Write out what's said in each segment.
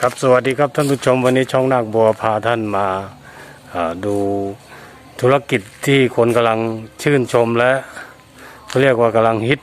ครับสวัสดีครับท่านผู้ชมวันนี้ช่องนาคบัวพาท่านมาอ่าดูธุรกิจที่คนกำลังชื่นชมและเขาเรียกว่ากำลังฮิต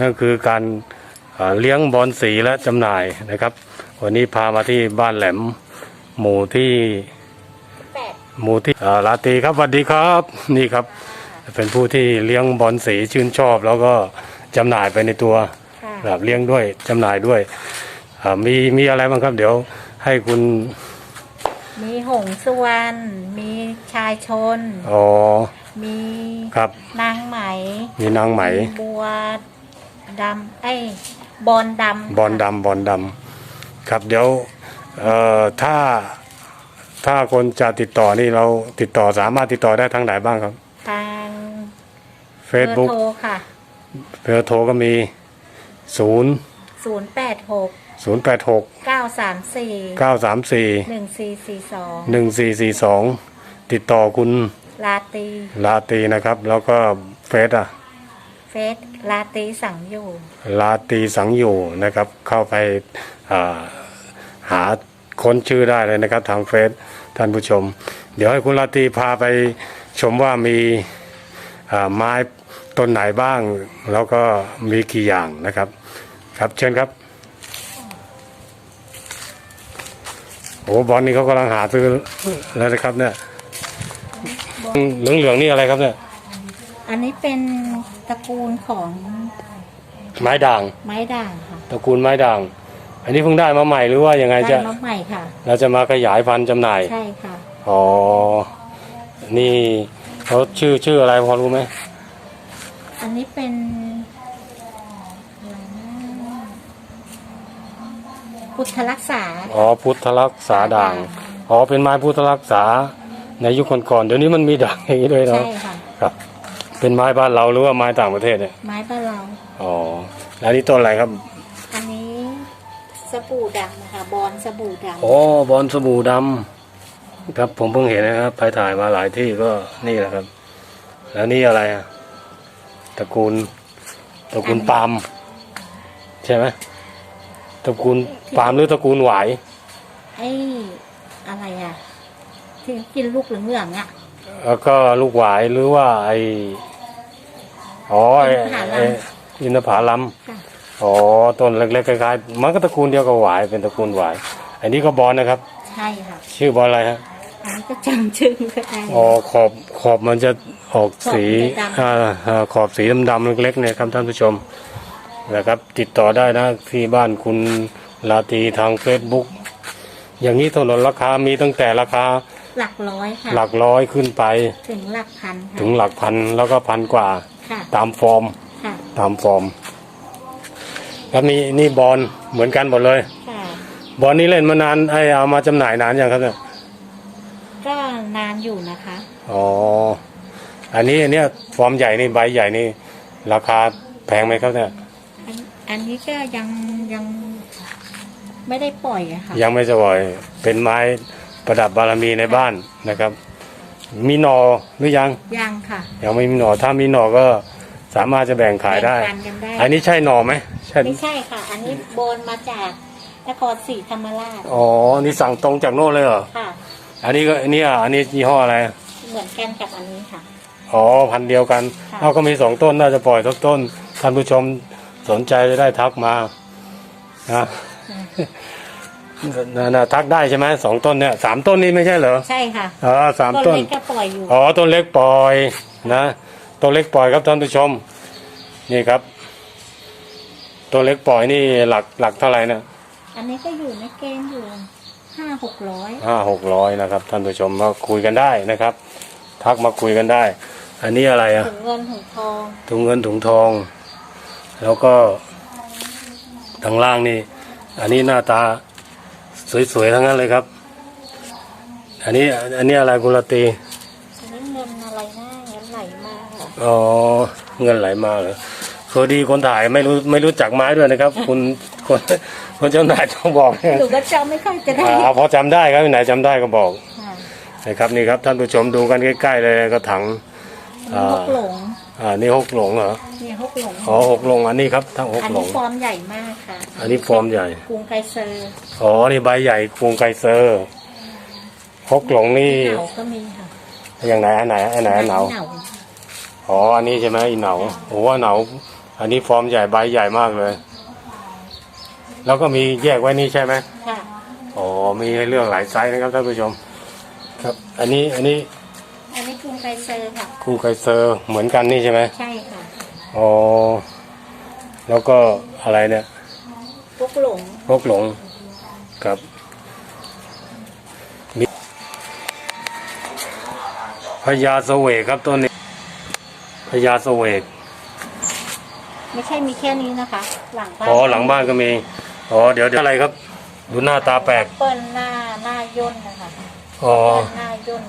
นั่นคือการอ่าเลี้ยงบอลสีและจำหน่ายนะครับ วันนี้พามาที่บ้านแหลมหมู่ที่แปดหมู่ที่อ่าลาตรีครับสวัสดีครับนี่ครับ เป็นผู้ที่เลี้ยงบอลสีชื่นชอบ แล้วก็จำหน่ายไปในตัวค่ะแบบเลี้ยงด้วยจำหน่ายด้วยอ่า มีมีอะไรบ้างครับ เดี๋ยวให้คุณ มีหงสุวรรณมีชายชน อ๋อ มีครับ นางไหม มีนางไหม บัวดำไอ้ยบอลดำบอลดำบอลดำครับเดี๋ยวเอ่อถ้าถ้าคนจะติดต่อนี่เราติดต่อสามารถติดต่อได้ทางไหนบ้างครับ ทาง Facebook บอร์โทรค่ะเบอร์โทรก็มี0ศูนย์แปดหก 0 8 6เก้าสามสี่9 3 4หนึ่งสี่สี่สอง1 4 4 2ติดต่อคุณลาตีลาตรีนะครับ แล้วก็เฟซอะเฟสลาตีสั่งอยู่ ลาตรีสังอยู่นะครับ เข้าไปอ่าหาค้นชื่อได้เลยนะครับ ทางเฟซท่านผู้ชม เดี๋ยวให้คุณลาตรีพาไปชมว่ามีอ่าไม้ต้นไหนบ้าง แล้วก็มีกี่อย่างนะครับ ครับเชิญครับ โอ้บอลนี่เขากำลังหาซื้อแล้วนะครับเนี่ยเหลืองเหลืองๆนี่อะไรครับเนี่ย อันนี้เป็นตระกูลของไม้ด่าง ไม้ด่างค่ะตระกูลไม้ด่าง อันนี้เพิ่งได้มาใหม่หรือว่ายังไงได้จะมาใหม่ค่ะ เราจะมาขยายพันธุ์จำหน่าย ใช่ค่ะ อ๋อ นี่เขาชื่อชื่ออะไรพอรู้ไหม อันนี้เป็นอะไรนะ พุทธรักษา อ๋อพุทธรักษาด่าง อ๋อเป็นไม้พุทธรักษา ในยุคก่อนๆเดี๋ยวนี้มันมีด่างอย่างนี้ด้วยใช่เนาะค่ะ ครับ เป็นไม้บ้านเราหรือว่าไม้ต่างประเทศเนี่ย ไม้บ้านเรา อ๋อ แล้วนี่ต้นอะไรครับ อันนี้สบู่ดำนะคะบอลสบู่ดำอ๋อบอลสบู่ดำครับผมเพิ่งเห็นนะครับ ไปถ่ายมาหลายที่ก็นี่แหละครับ แล้วนี่อะไรอะตระกูลตระกูลปาล์มใช่ไหม ตระกูลปาล์มหรือตระกูลหวายไอ้อะไรอะที่กินลูกเหลืองๆอะแล้วก็ลูกหวายหรือว่าไออ๋อไอ้อินทผลัมไอ้อินทผาลัมค่ะอ๋อต้นเล็กๆคล้ายๆมันก็ตระกูลเดียวกับหวายเป็นตระกูลหวาย อันนี้ก็บอลนะครับ ใช่ค่ะชื่อบอลอะไรฮะอันนี้ก็จำชื่อไม่ได้ อ๋อขอบขอบมันจะออกสีขอบมันจะดำ อ่าอ่าขอบสีดำๆเล็กๆเนี่ยครับท่านผู้ชม นะครับ ติดต่อได้นะที่บ้านคุณลาตรีทางเฟซบุ๊กอย่างนี้ถนนราคามีตั้งแต่ราคาหลักร้อยค่ะหลักร้อยขึ้นไป ถึงหลักพันค่ะถึงหลักพันแล้วก็พันกว่า ค่ะตามฟอร์ม ค่ะตามฟอร์ม แล้วนี่นี่บอลเหมือนกันหมดเลย ค่ะ บอลนี้เล่นมานานไอเอามาจำหน่ายนานยังครับเนี่ยก็นานอยู่นะคะ อ๋ออันนี้อันเนี้ยฟอร์มใหญ่นี่ใบใหญ่นี่ ราคาแพงไหมครับเนี่ย อันอันนี้ก็ยังยังไม่ได้ปล่อยอะค่ะ ยังไม่สวยเป็นไม้ประดับบารมีในบ้านนะครับ มีหนอหรือยัง ยังค่ะ ยังไม่มีหนอถ้ามีหนอก็สามารถจะแบ่งขายได้ แบ่งปันกันได้ อันนี้ใช่หนอไหมใช่ไม่ใช่ค่ะ อันนี้โบนมาจากนครศรีธรรมราชอ๋อนี่สั่งตรงจากโน่นเลยเหรอค่ะ อันนี้ก็อันนี้อะอันนี้ยี่ห้ออะไรเหมือนกันกับอันนี้ค่ะ อ๋อพันธุ์เดียวกันค่ะเอาก็มีสองต้นน่าจะปล่อยสักต้นท่านผู้ชม สนใจจะได้ทักมานะนะนะทักได้ใช่ไหมสองต้นเนี่ยสามต้นนี้ไม่ใช่เหรอใช่ค่ะอ๋อสามต้ต้นนเล็กก็ปล่อยอยู่อ๋อต้นเล็กปล่อยนะต้นเล็กปล่อยครับท่านผู้ชม นี่ครับต้นเล็กปล่อยนี่หลักหลักเท่าไหร่นะอันนี้ก็อยู่ในเกณฑ์อยู่ห้าหกร้อยห้าหกร้อยนะครับ ท่านผู้ชมมาคุยกันได้นะครับ ทักมาคุยกันได้ อันนี้อะไรอะถุงเงินถุงทองถุงเงินถุงทอง แล้วก็ทางล่างนี่ อันนี้หน้าตาสวยๆ ทั้งนั้นเลยครับ อันนี้อันนี้อะไรกุลตีอันนี้เงินอะไรนะเงินไหลมาค่ะอ๋อเงินไหลมาเหรอสวัสดีคนถ่ายไม่รู้ไม่รู้จักไม้ด้วยนะครับ คุณคนคนจำหน่ายต้องบอกนะหนูก็จำไม่ค่อยจะได้อ่าพอจำได้ครับไหนจำได้ก็บอกค่ะนะครับนี่ครับท่านผู้ชมดูกันใกล้ๆเลยก็ถังอันนี้นกหลงอ่านี่หกหลงเหรอ เนี่ยฮกหลงอ๋อหกหลงอันนี้ครับทั้งหกอันหลนี้ง ฟอร์มใหญ่มากค่ะอันนี้ฟอร์มใหญ่ กรุงไกเซอร์อ๋อ นี่ใบใหญ่กรุงไกเซอร์หกหลงนี่เหนาก็มีค่ะอย่างไหนอันไหนอันไหนอันเหนาเหนา อ๋อ อันนี้ใช่ไหมอีเหนาโอ้ว่าเหนา อันนี้ฟอร์มใหญ่ใบใหญ่มากเลย แล้วก็มีแยกไว้นี่ใช่ไหมค่ะอ๋อ มีให้เลือกหลายไซส์นะครับท่านผู้ชม ครับ อันนี้ อันนี้อันนี้กรุงไกเซอร์ค่ะกรุงไกเซอร์เหมือนกันนี่ใช่ไหม ใช่ค่ะ อ๋อ แล้วก็อะไรเนี่ยฮกหลงพวกหลงครับมีพญาเสวกครับต้นนี้พญาเสวกไม่ใช่มีแค่นี้นะคะ หลังบ้านอ๋อหลังบ้านก็มีอ๋อเดี๋ยวเดี๋ยวอะไรครับ ดูหน้าตาแปลกเปิ้ลหน้าหน้าย่นนะคะอ๋อเปิ้ลหน้าย่น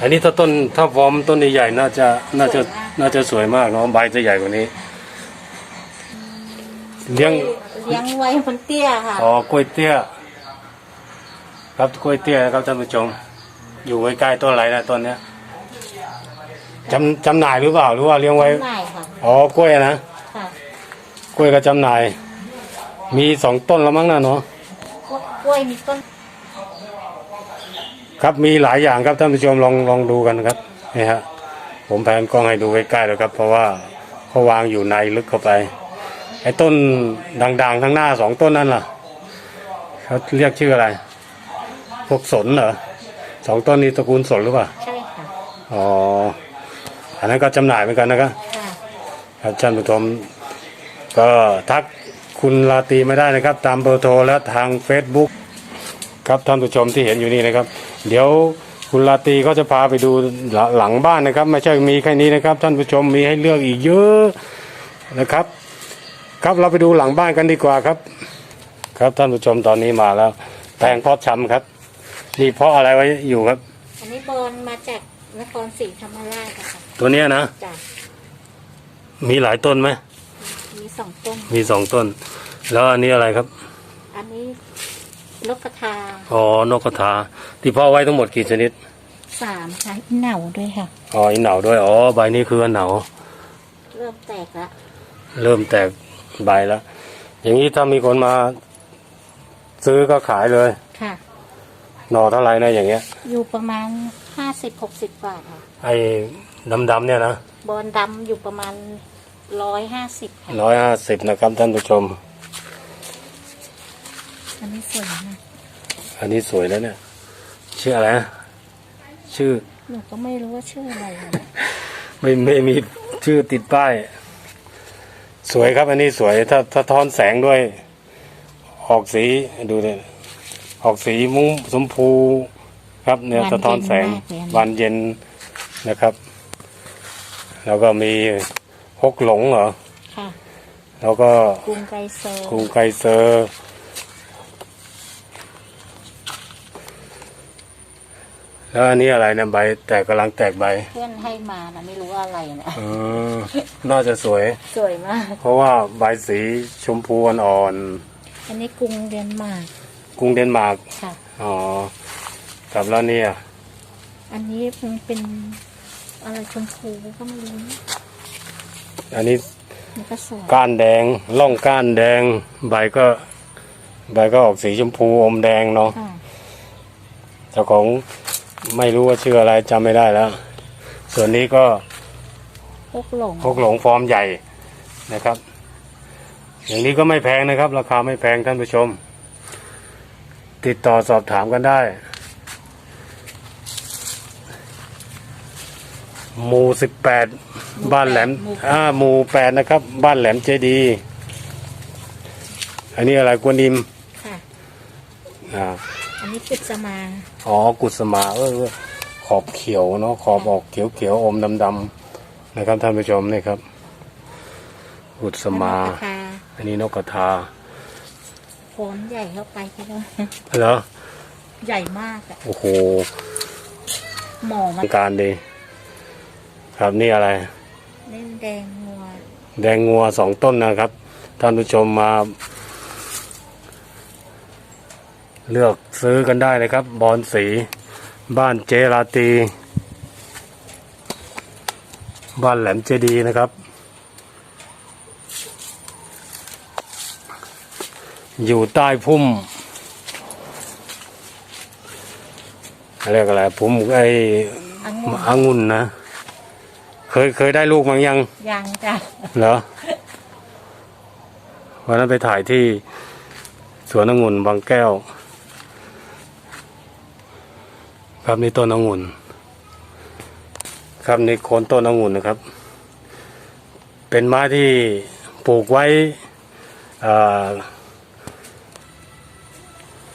อันนี้ถ้าต้นถ้าฟอร์มต้นใหญ่ๆน่าจะน่าจะน่าจะสวยมากเนาะใบจะใหญ่กว่านี้ เลี้ยงเลี้ยงไว้บนเตี้ยค่ะอ๋อกล้วยเตี้ย ครับกล้วยเตี้ยนะครับท่านผู้ชมอยู่ใกล้ๆต้นอะไรนะต้นเนี้ยจำจำหน่ายหรือเปล่าหรือว่าเลี้ยงไว้จำหน่ายค่ะอ๋อกล้วยนะค่ะกล้วยก็จำหน่าย มีสองต้นแล้วมั้งนะเนาะกล้วยมีต้น ครับมีหลายอย่างครับท่านผู้ชมลองลองดูกันครับนี่ฮะผมแผนกล้องให้ดูใกล้ๆเลยครับ เพราะว่าเขาวางอยู่ในลึกเข้าไป ไอ้ต้นด่างๆข้างหน้าสองต้นนั่นล่ะเขาเรียกชื่ออะไร พวกสนเหรอสองต้นนี้ตระกูลสนหรือเปล่าใช่ค่ะอ๋ออันนั้นก็จำหน่ายเหมือนกันนะครับค่ะครับท่านผู้ชมก็ทักคุณลาตรีไม่ได้นะครับ ตามเบอร์โทรและทาง Facebook ครับท่านผู้ชมที่เห็นอยู่นี่นะครับ เดี๋ยวคุณลาตรีก็จะพาไปดูหลหลังบ้านนะครับ ไม่ใช่มีแค่นี้นะครับ ท่านผู้ชมมีให้เลือกอีกเยอะนะครับ ครับเราไปดูหลังบ้านกันดีกว่าครับ ครับท่านผู้ชมตอนนี้มาแล้ว แปลงเพาะชำครับนี่เพาะอะไรไว้อยู่ครับ อันนี้บอลมาจากนครศรีธรรมราชอะค่ะตัวเนี้ยนะจ้ะมีหลายต้นไหมมีสองต้นมีสองต้น แล้วอันนี้อะไรครับอันนี้ นกกระทาอ๋อนกกระทา ที่เพาะไว้ทั้งหมดกี่ชนิดสามค่ะเหนาด้วยค่ะอ๋ออีเหนาด้วยอ๋อใบนี้คือเหนาเริ่มแตกละเริ่มแตกใบแล้วอย่างนี้ถ้ามีคนมา ซื้อก็ขายเลย ค่ะหน่อเท่าไหรนะอย่างเงี้ย อยู่ประมาณห้าสิบหกสิบบาทค่ะไอ้ดำๆเนี่ยนะบอลดำอยู่ประมาณร้อยห้าสิบค่ะร้อยห้าสิบนะครับท่านผู้ชม อันนี้สวยมากอันนี้สวยแล้วเนี่ย ชื่ออะไรนะชื่อ หนูก็ไม่รู้ว่าชื่ออะไรอะไม่ไม่มีชื่อติดป้าย สวยครับ อันนี้สวย ถ้าถ้าทอนแสงด้วย ออกสีดูเนี่ยออกสีมุ้งชมพูครับเนี่ยสะท้อนแสงวันเย็นนะครับ แล้วก็มีฮกหลงเหรอค่ะ แล้วก็กรุงไกเซอร์กรุงไกเซอร์ แล้วอันนี้อะไรเนี่ยใบแตกกำลังแตกใบเพื่อนให้มานะไม่รู้ว่าอะไรนะเออน่าจะสวย สวยมาก เพราะว่าใบสีชมพูอ่อนอันนี้กรุงเดนมาร์กๆกรุงเดนมาร์กค่ะ อ๋อกับแล้วเนี่ยอันนี้มันเป็นอะไรชมพูก็ไม่รู้อันนี้มันก็สวยก้านแดงล่องก้านแดง ใบก็ ใบก็ออกสีชมพูอมแดงเนาะ ค่ะ เจ้าของ ไม่รู้ว่าชื่ออะไรจำไม่ได้แล้ว ส่วนนี้ก็พวกหลงพวกหลงฟอร์มใหญ่นะครับ อย่างนี้ก็ไม่แพงนะครับ ราคาไม่แพงท่านผู้ชม ติดต่อสอบถามกันได้ หมู่สิบแปดบ้านแหลมอ่าหมู่แปดนะครับ บ้านแหลมเจดี อันนี้อะไรกวนอิมค่ะอ่า อันนี้ปิดสมาอ๋อกุศมาเออเออขอบเขียวเนาะขอบออกเขียวเขียวๆอมดำดำๆนะครับท่านผู้ชมนี่ครับกุศมานกกระทาอันนี้นกกระทาโคนใหญ่เข้าไปก็ได้เหรอใหญ่มากอะโอ้โหหมอมันการดี ครับนี่อะไรเล่นแดงงัว แดงงัวสองต้นนะครับ ท่านผู้ชมมา เลือกซื้อกันได้นะครับ บอลสี บ้านเจราตี บ้านแหลมเจดีย์นะครับ อยู่ใต้พุ่มเรียกอะไรพุ่มไอ้อังุ่นองุ่นนะ เคยเคยได้ลูกมั้งยัง ยังจ้ะเหรอวันนั้นไปถ่ายที่สวนองุ่นบางแก้ว ครับนี่ต้นองุ่น ครับนี่โคนต้นองุ่นนะครับ เป็นไม้ที่ปลูกไว้อ่า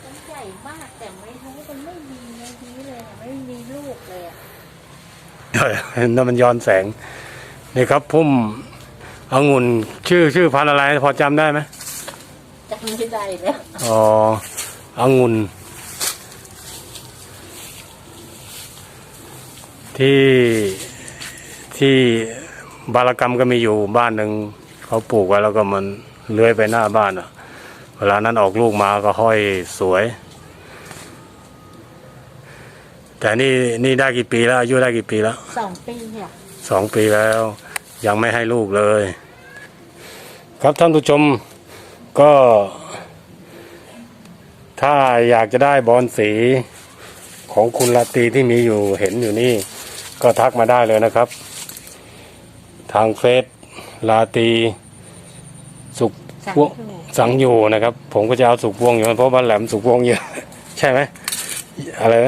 มันใหญ่มากแต่ไม่รู้มันไม่มีในนี้เลยอะไม่มีลูกเลยอะเดี๋ยวนั่นมันย้อนแสงนี่ครับพุ่มองุ่นชื่อชื่อพันธุ์อะไร พอจำได้ไหมจำไม่ได้แล้วอ๋อองุ่น ที่ที่บารกรรมก็มีอยู่บ้านหนึ่งเขาปลูกไว้แล้วก็มันเลื้อยไปหน้าบ้านอะ เวลานั้นออกลูกมาก็ห้อยสวย แต่นี่นี่ได้กี่ปีแล้วอายุได้กี่ปีแล้วสองปีเนี่ยสองปีแล้ว ยังไม่ให้ลูกเลย ครับท่านผู้ชมก็ ถ้าอยากจะได้บอลสีของคุณลาตรีที่มีอยู่เห็นอยู่นี่ ก็ทักมาได้เลยนะครับ ทางเฟซลาตรีสุขสั่งวงถูกสังอยู่นะครับ ผมก็จะเอาสุกวงอยู่เพราะบ้านแหลมสุกวงเยอะ ใช่ไหมอะไรไหม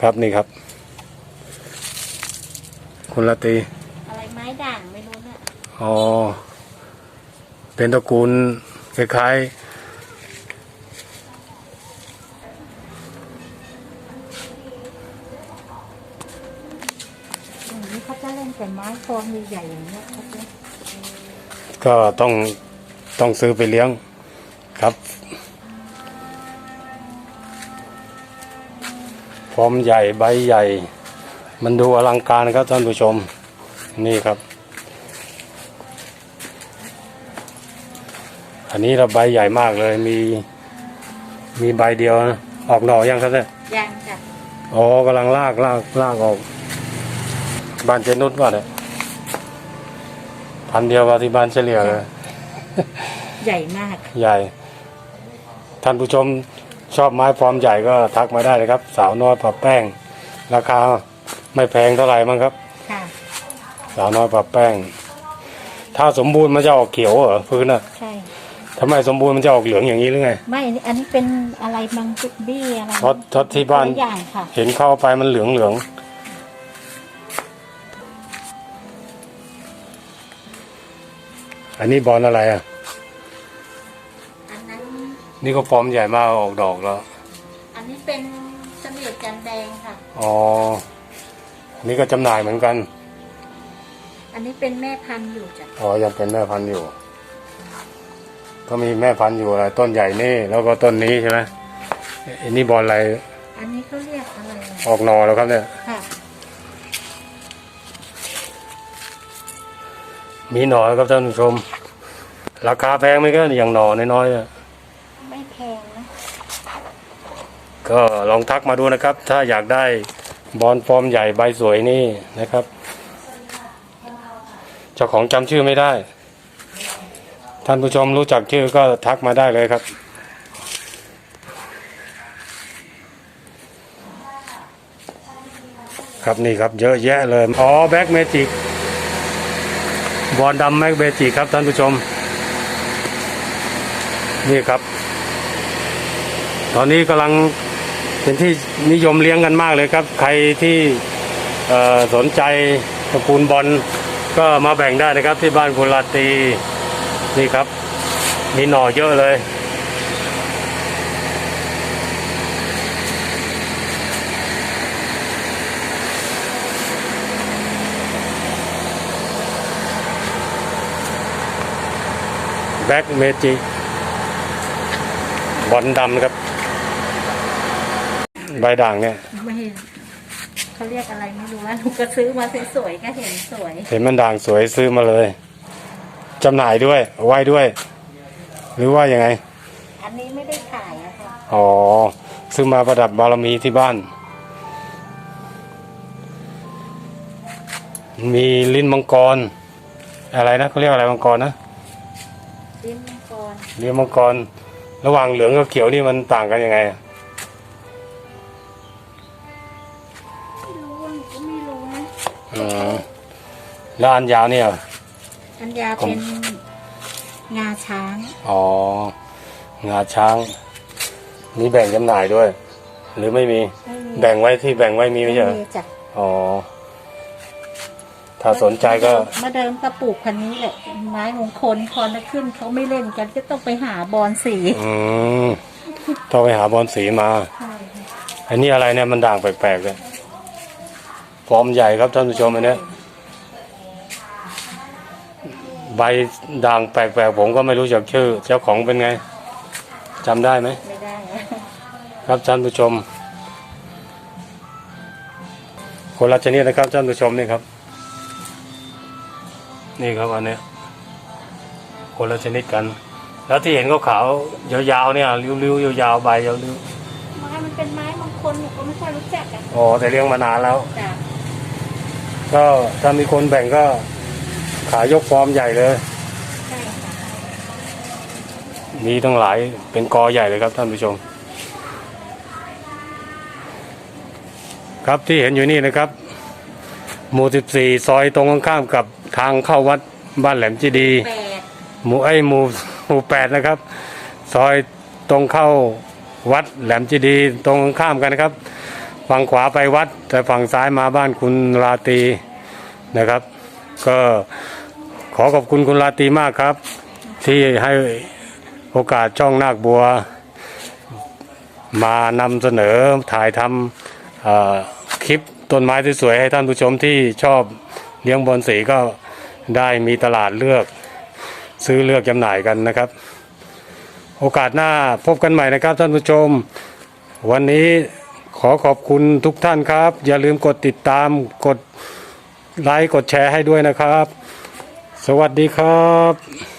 ครับนี่ครับ คุณลาตรีอะไรไม้ด่างไม่รู้เนี่ยอ๋อเป็นตระกูลคล้ายๆ อย่างนี้เขาจะเล่นแต่ไม้ฟ อร์มใหญ่ๆอย่างเงี้ยเขาจะก็ต้องต้องซื้อไปเลี้ยงครับฟอร์มใหญ่ใบใหญ่ มันดูอลังการครับท่านผู้ชม นี่ครับ อันนี้เราใบใหญ่มากเลยมี มีใบเดียวนะออกหน่อยังครับเนี่ยยังจ้ะอ๋อกำลังลากลากลากออก บ้านเจนุชว่าเนี่ย พันเดียวกับที่บ้านเฉลี่ยเลยใหญ่มาก ใหญ่ ท่านผู้ชมชอบไม้ฟอร์มใหญ่ก็ทักมาได้เลยครับ สาวน้อยปรับแป้ง ราคาไม่แพงเท่าไหร่มั้งครับ ค่ะ สาวน้อยปรับแป้ง ถ้าสมบูรณ์มันจะออกเขียวเหรอพื้นอะใช่ ทำไมสมบูรณ์มันจะออกเหลืองอย่างนี้หรือไง ไม่อันนี้อันนี้เป็นอะไรมังคุดบี้อะไรเพราะเพราะที่บ้าน หลยอย่างค่ะ เห็นเข้าไปมันเหลืองเหลือง อันนี้บอลอะไรอะ อันนั้น นี่ก็ฟอร์มใหญ่มากออกดอกแล้ว อันนี้เป็นเสนียดจันแดงค่ะ อ๋อนี่ก็จำหน่ายเหมือนกัน อันนี้เป็นแม่พันธุ์อยู่จ้ะ อ๋อ ยังเป็นแม่พันธุ์อยู่ ก็มีแม่พันธุ์อยู่อะไรต้นใหญ่นี่ แล้วก็ต้นนี้ใช่ไหมอันนี้บอลอะไร อันนี้เขาเรียกอะไรอะออกหนอแล้วครับเนี่ย ค่ะ มีหนอครับท่านผู้ชม ราคาแพงไหมก็อย่างหนอน้อยๆอะไม่แพงนะก็ลองทักมาดูนะครับ ถ้าอยากได้บอลฟอร์มใหญ่ใบสวยนี่นะครับ เจ้าของจำชื่อไม่ได้ ท่านผู้ชมรู้จักชื่อก็ทักมาได้เลยครับครับนี่ครับเยอะแยะเลย อ๋อแบ็กเมจิก บอลดำแมกเบจิครับท่านผู้ชม นี่ครับ ตอนนี้กำลังเป็นที่นิยมเลี้ยงกันมากเลยครับ ใครที่สนใจตระกูลบอลก็มาแบ่งได้นะครับที่บ้านคุณลาตีนี่ครับ มีหน่อเยอะเลย แบ็กเมจิบอลดำครับ ใบด่างเนี่ย ไม่เขาเรียกอะไรไม่รู้ว่าหนูก็ซื้อมาสวยๆก็เห็นสวย เห็นมันด่างสวยซื้อมาเลยจำหน่ายด้วยไว้ด้วย หรือว่ายังไง อันนี้ไม่ได้ขายอะค่ะอ๋อ ซื้อมาประดับบารมีที่บ้าน มีลิ้นมังกร อะไรนะเขาเรียกอะไรมังกรนะ ลิ้นมังกรลิ้นมังกร ระหว่างเหลืองกับเขียวนี่มันต่างกันยังไงอะไม่รู้ว่าหนูก็ไม่รู้นะอืมแล้วอันยาวเนี่ย อันยาผมเป็นงาช้างอ๋อ งาช้างมีแบ่งจำหน่ายด้วย หรือไม่มี ไม่มีแบ่งไว้ที่แบ่งไว้มีไม่ใช่เหรอ มีจ้ะอ๋อ ถ้าสนใจก็มาเดิมก็ปลูกพันนี้แหละไม้มงคลคอนขึ้นเขาไม่เล่นกันก็ต้องไปหาบอลสีอืมต้องไปหาบอลสีมา อันนี้อะไรเนี่ยมันด่างแปลกๆเลยฟอร์มใหญ่ครับท่านผู้ชมอันเนี้ยใบด่างแปลกๆผมก็ไม่รู้จักชื่อ เจ้าของเป็นไงจำได้ไหมไม่ได้อะครับท่านผู้ชมคนละชนิดนะครับท่านผู้ชมนี่ครับ นี่ครับอันเนี้ยคนละชนิดกัน แล้วที่เห็นขาวๆยาวๆเนี่ยริ้วๆยาวๆใบยาวริ้วไม้มันเป็นไม้มงคลหนูก็ไม่ค่อยรู้จักอะอ๋อแต่เลี้ยงมานานแล้วจ้ะก็ถ้ามีคนแบ่งก็ขายยกฟอร์มใหญ่เลยใช่ค่ะมีตั้งหลายเป็นกอใหญ่เลยครับท่านผู้ชม ครับที่เห็นอยู่นี่นะครับ หมู่ 14 ซอยตรงข้ามกับ ทางเข้าวัดบ้านแหลมจีดีย์แปดหมู่ไอยหมู่หมู่แปดนะครับ ซอยตรงเข้าวัดแหลมจีดีย์ตรงข้ามกันนะครับ ฝั่งขวาไปวัด แต่ฝั่งซ้ายมาบ้านคุณราตรีนะครับ ก็ขอขอบคุณคุณราตรีมากครับ ที่ให้โอกาสช่องนาคบัว มานำเสนอถ่ายทำเอ่อคลิปต้นไม้สวยๆให้ท่านผู้ชมที่ชอบเลี้ยงบอลสีก็ ได้มีตลาดเลือกซื้อเลือกจำหน่ายกันนะครับ โอกาสหน้าพบกันใหม่นะครับท่านผู้ชม วันนี้ขอขอบคุณทุกท่านครับ อย่าลืมกดติดตามกดไลค์กดแชร์ให้ด้วยนะครับ สวัสดีครับ